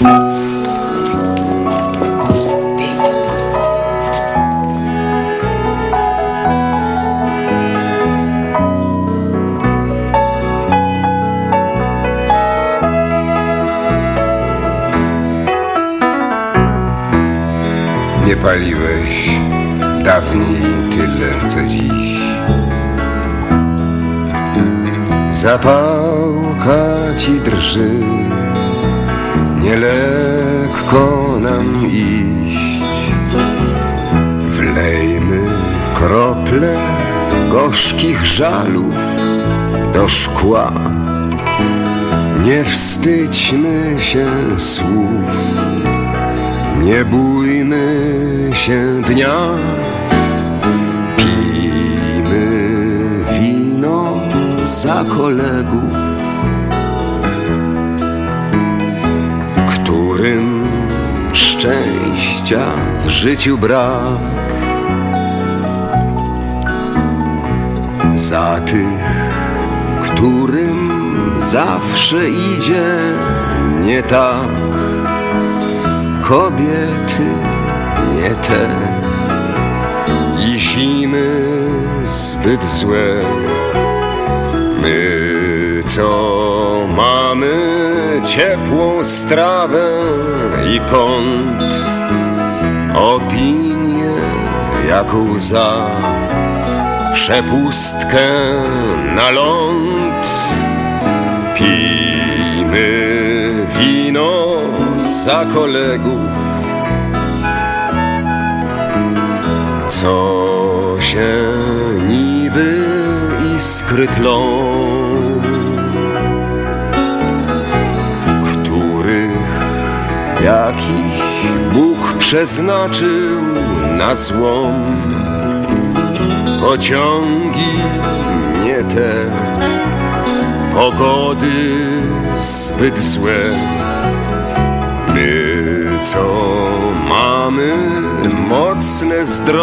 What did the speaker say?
Nie paliłeś dawniej tyle co dziś. Zapałka ci drży, nie lekko nam iść. Wlejmy krople gorzkich żalów do szkła. Nie wstydźmy się słów, nie bójmy się dnia. Pijmy wino za kolegów, szczęścia w życiu brak. Za tych, którym zawsze idzie nie tak. Kobiety nie te i zimy zbyt złe. My, co mamy ciepłą strawę i kąt, opinię jak łza, przepustkę na ląd. Pijmy wino za kolegów, co się niby iskry tlą, Bóg przeznaczył na złom. Pociągi nie te, pogody zbyt złe. My, co mamy mocne zdrowie.